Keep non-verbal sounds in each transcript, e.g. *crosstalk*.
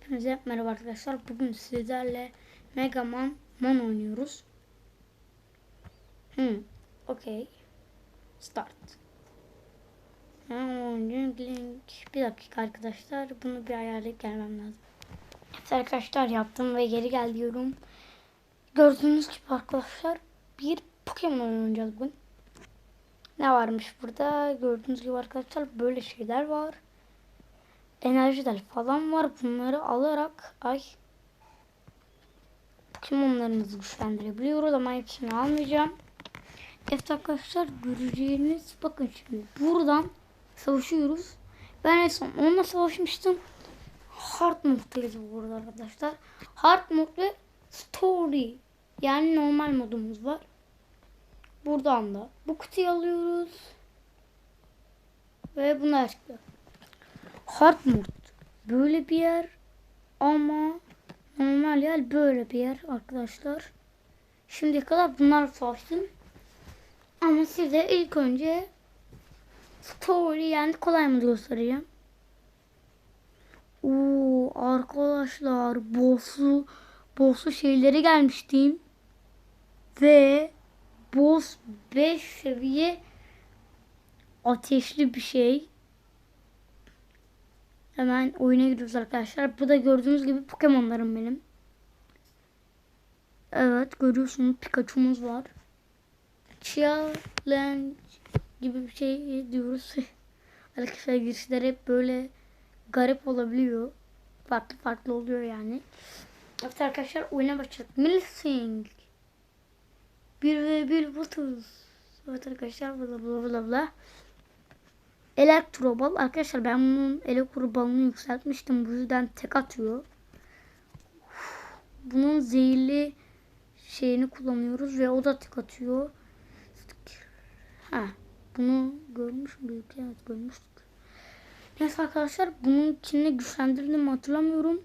Hepinize merhaba arkadaşlar. Bugün sizlerle Mega Man Mon oynuyoruz. Hmm. Okay. Start. Link. Bir dakika arkadaşlar. Bunu bir ayarlayıp gelmem lazım. Evet arkadaşlar yaptım ve geri gel diyorum. Gördüğünüz gibi arkadaşlar bir Pokemon oynayacağız bugün. Ne varmış burada? Gördüğünüz gibi arkadaşlar böyle şeyler var enerjiler falan var. Bunları alarak ay Pokemon'larımızı güçlendirebiliyoruz ama hepsini almayacağım. Evet arkadaşlar göreceğiniz bakın şimdi buradan savaşıyoruz. Ben en son onunla savaşmıştım. Hard moddayız burada arkadaşlar. Hard mod ve story yani normal modumuz var. Buradan da bu kutuyu alıyoruz. Ve bunlar çıkıyor. Hard mod böyle bir yer ama normal yer böyle bir yer arkadaşlar. Şimdiye kadar bunlar savaştım. Ama size ilk önce story yani kolay mı göstereceğim. Oo arkadaşlar boss'u boss'u şeyleri gelmiştim. Ve boss 5 seviye ateşli bir şey. Hemen oyuna giriyoruz arkadaşlar. Bu da gördüğünüz gibi Pokemon'larım benim. Evet görüyorsunuz Pikachu'muz var. Challenge gibi bir şey diyoruz. *laughs* arkadaşlar girişler hep böyle garip olabiliyor. Farklı farklı oluyor yani. Evet arkadaşlar oyuna başladık. Milsing. 1 ve 1 30. Evet arkadaşlar bla bla bla bla. Elektrobal. Arkadaşlar ben bunun elektrobalını yükseltmiştim. Bu yüzden tek atıyor. Bunun zehirli şeyini kullanıyoruz ve o da tek atıyor. Ha, bunu görmüş müydük? Evet görmüştük. Neyse arkadaşlar bunun içinde güçlendirdiğimi hatırlamıyorum.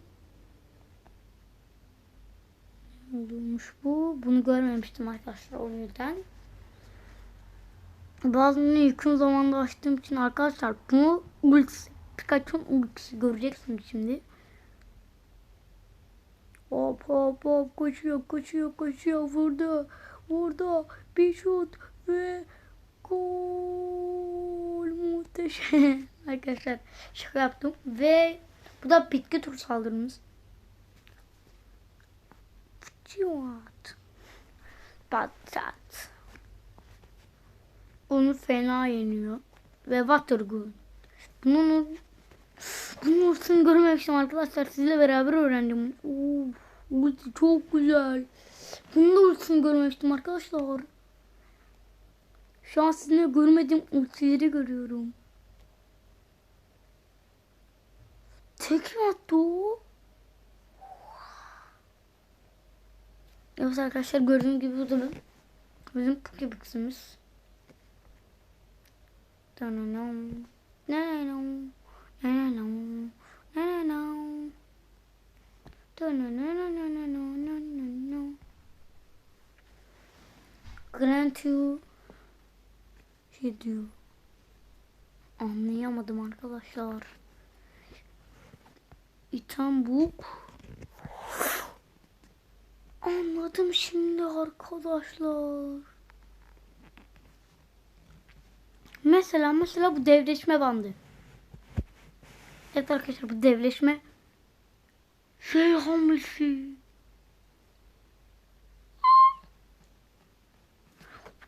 Oluyormuş bu? Bunu görmemiştim arkadaşlar o yüzden. Bazılarını yakın zamanda açtığım için arkadaşlar bunu ultisi Pikachu'nun ultisi göreceksiniz şimdi. Hop hop hop koşuyor koşuyor koşuyor vurdu vurdu bir şut ve gol muhteşem *laughs* arkadaşlar şaka yaptım ve bu da bitki tur saldırımız. Çivat. Batat. Onu fena yeniyor. Ve Watergun. Bunun bunun ultisini görmemiştim arkadaşlar. Sizle beraber öğrendim. Uf, ulti çok güzel. Bunun da görmemiştim arkadaşlar. Şu an sizinle görmediğim ultileri görüyorum. Tekrar attı o. Evet arkadaşlar gördüğünüz gibi bu da bizim Pokébix'imiz. Grand Tour şey diyor. Anlayamadım arkadaşlar. İtambuk. Anladım şimdi arkadaşlar. Mesela mesela bu devleşme bandı. Evet arkadaşlar bu devleşme şey hamlesi.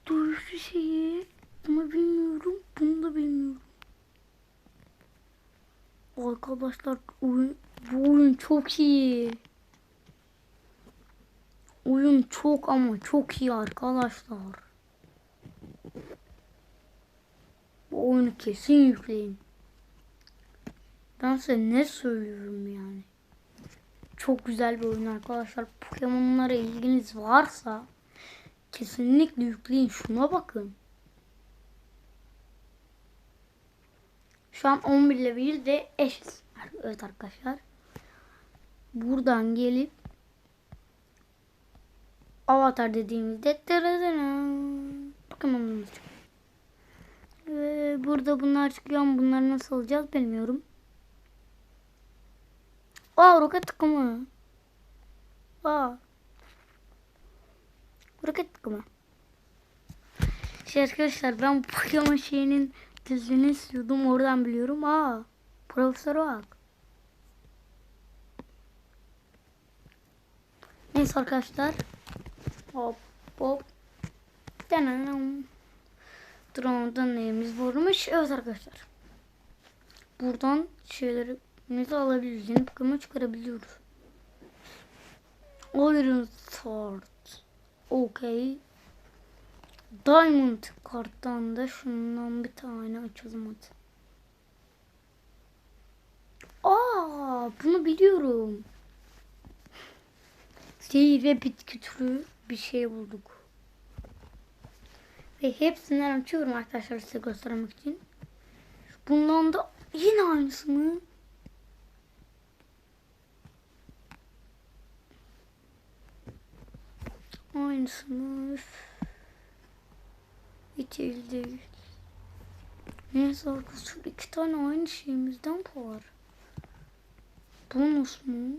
Duyucu şeyi bunu bilmiyorum. Bunu da bilmiyorum. Arkadaşlar oyun, bu oyun çok iyi. Oyun çok ama çok iyi arkadaşlar. Bu oyunu kesin yükleyin. Ben size ne söylüyorum yani. Çok güzel bir oyun arkadaşlar. Pokemon'lara ilginiz varsa kesinlikle yükleyin. Şuna bakın. Şu an 11 level ve eşiz. Evet arkadaşlar. Buradan gelip Avatar dediğimizde Pokemon'umuz çıkıyor. Burada bunlar çıkıyor ama bunları nasıl alacağız bilmiyorum. Aa roket takımı. Aa. Roket takımı. Şey arkadaşlar ben Pokemon şeyinin dizini istiyordum oradan biliyorum. Aa. Profesör bak. Neyse arkadaşlar. Hop hop. Denenam. Drone'dan neyimiz varmış? Evet arkadaşlar. Buradan şeylerimizi alabiliriz. Yeni Pokemon çıkarabiliyoruz. Iron Sword. Okay. Diamond karttan da şundan bir tane açalım hadi. Aa, bunu biliyorum. Sihir ve bitki türü bir şey bulduk. Ve hepsinden açıyorum arkadaşlar size göstermek için. Bundan da yine aynısını. Aynısını. Hiç iyi değil. Neyse arkadaşlar iki tane aynı şeyimizden var. Bonus mu?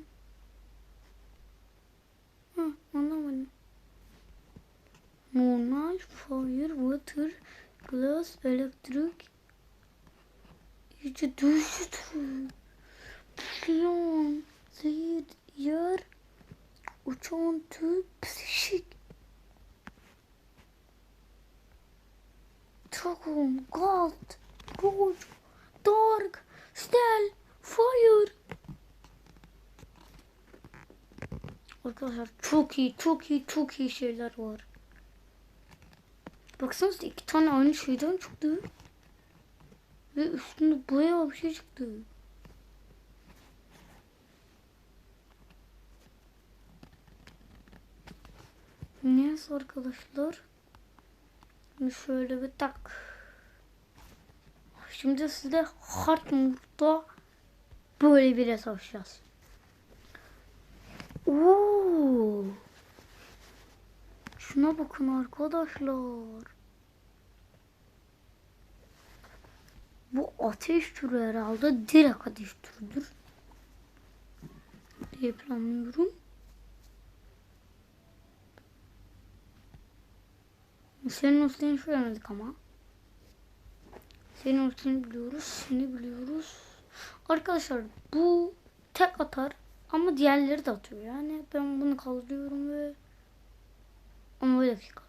Hı, anlamadım. Normal, fire, water, glass, elektrik. İyice düştü. Piyon, zehir, yer, uçan tüp, psişik. Dragon, gold, rouge, dark, steel, fire. Arkadaşlar çok iyi, çok iyi, çok iyi şeyler var. Baksanıza iki tane aynı şeyden çıktı. Ve üstünde bayağı bir şey çıktı. Neyse arkadaşlar. Şimdi şöyle bir tak. Şimdi size hard mode'da böyle bir savaşacağız. Oo. Şuna bakın arkadaşlar. Bu ateş türü herhalde direkt ateş türüdür. Diye planlıyorum. Senin ultini söylemedik ama. Senin ultini biliyoruz. Seni biliyoruz. Arkadaşlar bu tek atar ama diğerleri de atıyor. Yani ben bunu kaldırıyorum ve ama bir dakika.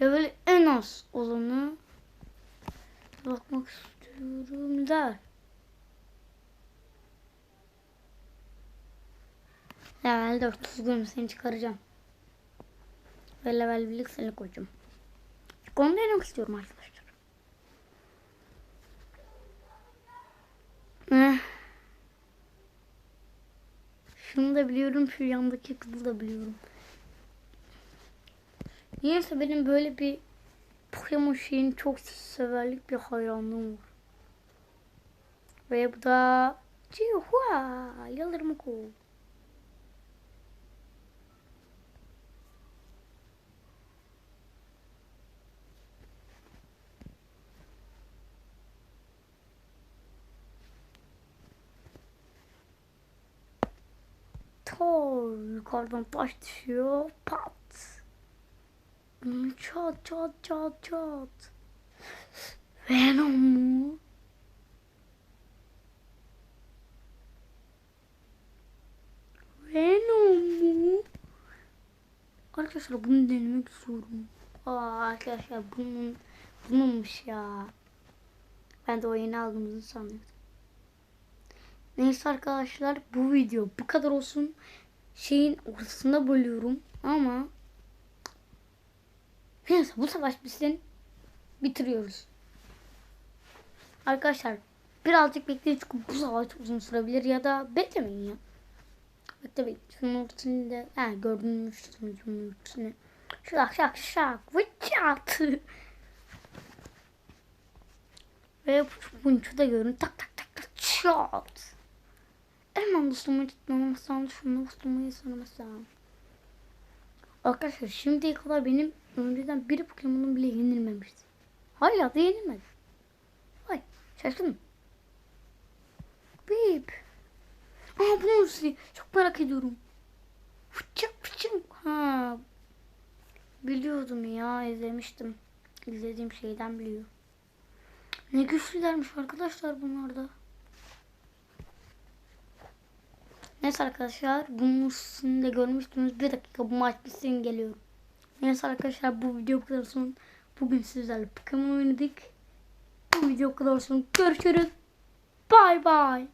Level en az olanı bakmak istiyorum der. Level 4 üzgünüm seni çıkaracağım. Ve level 1'lik seni koyacağım. Onu denemek istiyorum arkadaşlar. Eh. Şunu da biliyorum, şu yandaki kızı da biliyorum. Niyeyse benim böyle bir Pokemon şeyin çok severlik bir hayranlığım var. Ve bu da Chihuahua Yıldırım Okul. Tor yukarıdan taş düşüyor. Pat. Çat çat çat çat. Venom mu? Venom mu? Arkadaşlar bunu denemek istiyorum. Aa arkadaşlar bunun bununmuş ya. Ben de oyunu aldığımızı sanıyordum. Neyse arkadaşlar bu video bu kadar olsun. Şeyin ortasında bölüyorum ama neyse bu savaş bitsin bitiriyoruz. Arkadaşlar birazcık bekleyin çünkü bu savaş uzun sürebilir ya da beklemeyin ya. Beklemeyin. Şunun ortasını da ha, gördünüz şunun ortasını. Şak şak şak vıçat. Ve bunçu da görün tak tak tak tak çat. Hemen dostluğumu tutmamasam, şunu dostluğumu sanmasam. Arkadaşlar şimdiye kadar benim önceden bir Pokemon'um bile yenilmemişti. Hala da yenilmedi. Vay şaşkınım. Beep. Bruce Lee? Çok merak ediyorum. Fıçık fıçık. Ha. Biliyordum ya izlemiştim. İzlediğim şeyden biliyorum. Ne güçlülermiş arkadaşlar bunlar da. Neyse arkadaşlar bunun üstünde görmüştünüz. Bir dakika bu maç bitsin geliyorum. Neyse arkadaşlar bu video kadar olsun. Bugün sizlerle Pokemon oynadık. Bu video kadar olsun. Görüşürüz. Bye bye.